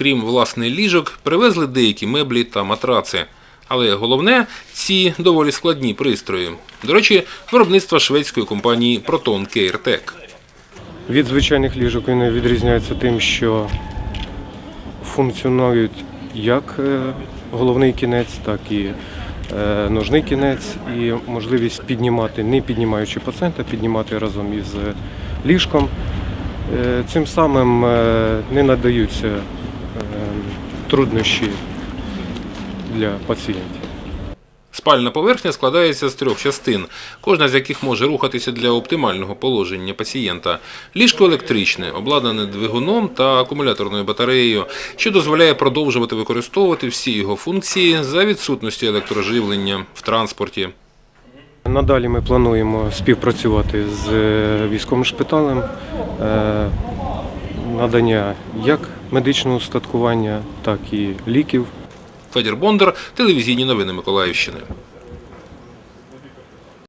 Крім власне ліжок, привезли деякі меблі та матраци. Але головне ці доволі складні пристрої. До речі, виробництва шведської компанії Proton Care Tech. Від звичайних ліжок він відрізняється тим, що функціонують як е, головний кінець, так і е, ножний кінець, і можливість піднімати, не піднімаючи пацієнта, піднімати разом із е, ліжком. Цим самим не надаються труднощі для пацієнтів. Спальна поверхня складається з трьох частин, кожна з яких може рухатися для оптимального положення пацієнта. Ліжко електричне, обладнане двигуном та акумуляторною батареєю, що дозволяє продовжувати використовувати всі його функції за відсутності електроживлення в транспорті. Надалі ми плануємо співпрацювати з е, військовим шпиталем, е, надання як медичного устаткування, так і ліків. Федір Бондар, телевізійні новини Миколаївщини.